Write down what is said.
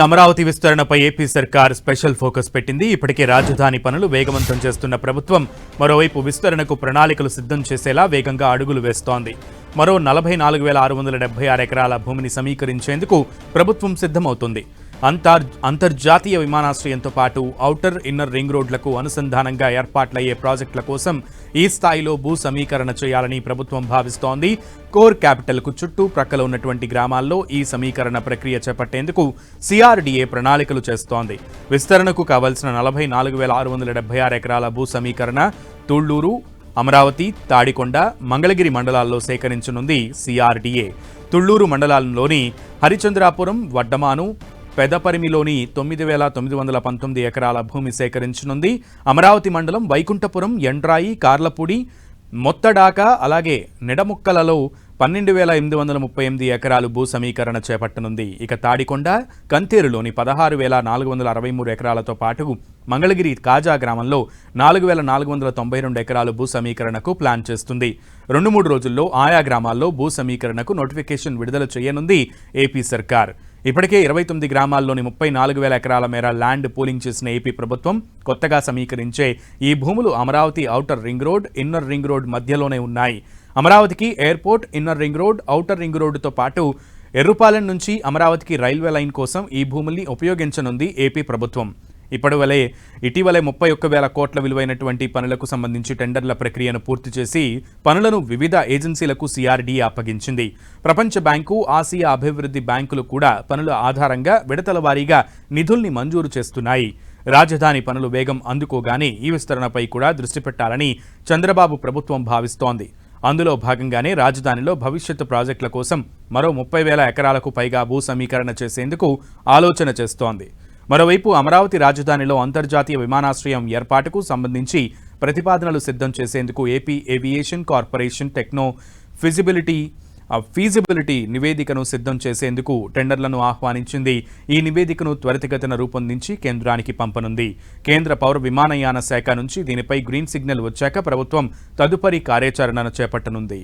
అమరావతి విస్తరణపై ఏపీ సర్కార్ special focus పెట్టింది. ఇప్పటికే రాజధాని పనులు వేగవంతం చేస్తున్న ప్రభుత్వం మరోవైపు విస్తరణకు ప్రణాళికలు సిద్ధం చేసేలా వేగంగా అడుగులు వేస్తోంది. మరో నలభై నాలుగు వేల ఆరు వందల డెబ్బై ఆరు ఎకరాల భూమిని సమీకరించేందుకు ప్రభుత్వం సిద్ధమవుతుంది. అంతర్ అంతర్జాతీయ విమానాశ్రయంతో పాటు ఔటర్ ఇన్నర్ రింగ్ రోడ్లకు అనుసంధానంగా ఏర్పాట్లయ్యే ప్రాజెక్టుల కోసం ఈ స్థాయిలో భూ సమీకరణ చేయాలని ప్రభుత్వం భావిస్తోంది. కోర్ క్యాపిటల్కు చుట్టూ ప్రక్కల ఉన్నటువంటి గ్రామాల్లో ఈ సమీకరణ ప్రక్రియ చేపట్టేందుకు సిఆర్డీఏ ప్రణాళికలు చేస్తోంది. విస్తరణకు కావలసిన నలభై నాలుగు వేల ఆరు వందల డెబ్బై ఆరు ఎకరాల భూ సమీకరణ తుళ్ళూరు అమరావతి తాడికొండ మంగళగిరి మండలాల్లో సేకరించనుంది సిఆర్డీఏ. తుళ్ళూరు మండలాల్లోని హరిచంద్రాపురం వడ్డమాను పెదపరిమిలోని తొమ్మిది వేల తొమ్మిది వందల పంతొమ్మిది ఎకరాల భూమి సేకరించనుంది. అమరావతి మండలం వైకుంఠపురం ఎండ్రాయి కార్లపూడి మొత్తడాక అలాగే నిడముక్కలలో పన్నెండు వేల ఎనిమిది వందల ముప్పై ఎనిమిది ఎకరాలు భూ సమీకరణ చేపట్టనుంది. ఇక తాడికొండ కంతేరులోని పదహారు వేల నాలుగు వందల అరవై మూడు ఎకరాలతో పాటు మంగళగిరి కాజా గ్రామంలో నాలుగు వేల నాలుగు వందల తొంభై రెండు ఎకరాలు భూ సమీకరణకు ప్లాన్ చేస్తుంది. రెండు మూడు రోజుల్లో ఆయా గ్రామాల్లో భూ సమీకరణకు నోటిఫికేషన్ విడుదల చేయనుంది ఏపీ సర్కార్. ఇప్పటికే ఇరవై తొమ్మిది గ్రామాల్లోని ముప్పై నాలుగు వేల ఎకరాల మేర ల్యాండ్ పూలింగ్ చేసిన ఏపీ ప్రభుత్వం కొత్తగా సమీకరించే ఈ భూములు Amaravati outer ring road inner ring road మధ్యలోనే ఉన్నాయి. అమరావతికి airport inner ring road outer ring రోడ్డుతో పాటు ఎర్రుపాలెం నుంచి అమరావతికి రైల్వే లైన్ కోసం ఈ భూముల్ని ఉపయోగించనుంది ఏపీ ప్రభుత్వం. ఇప్పటివలే ఇటీవలే ముప్పై ఒక్క వేల కోట్ల విలువైనటువంటి పనులకు సంబంధించి టెండర్ల ప్రక్రియను పూర్తి చేసి పనులను వివిధ ఏజెన్సీలకు సిఆర్డీ అప్పగించింది. ప్రపంచ బ్యాంకు ఆసియా అభివృద్ధి బ్యాంకులు కూడా పనుల ఆధారంగా విడతల వారీగా నిధుల్ని మంజూరు చేస్తున్నాయి. రాజధాని పనులు వేగం అందుకోగానే ఈ విస్తరణపై కూడా దృష్టి పెట్టాలని చంద్రబాబు ప్రభుత్వం భావిస్తోంది. అందులో భాగంగానే రాజధానిలో భవిష్యత్తు ప్రాజెక్టుల కోసం మరో ముప్పై వేల ఎకరాలకు పైగా భూ సమీకరణ చేసేందుకు ఆలోచన చేస్తోంది. మరోవైపు అమరావతి రాజధానిలో అంతర్జాతీయ విమానాశ్రయం ఏర్పాటుకు సంబంధించి ప్రతిపాదనలు సిద్ధం చేసేందుకు AP aviation corporation techno feasibility feasibility నివేదికను సిద్ధం చేసేందుకు టెండర్లను ఆహ్వానించింది. ఈ నివేదికను త్వరితగతిన రూపొందించి కేంద్రానికి పంపనుంది. కేంద్ర పౌర విమానయాన శాఖ నుంచి దీనిపై గ్రీన్ సిగ్నల్ వచ్చాక ప్రభుత్వం తదుపరి కార్యాచరణను చేపట్టనుంది.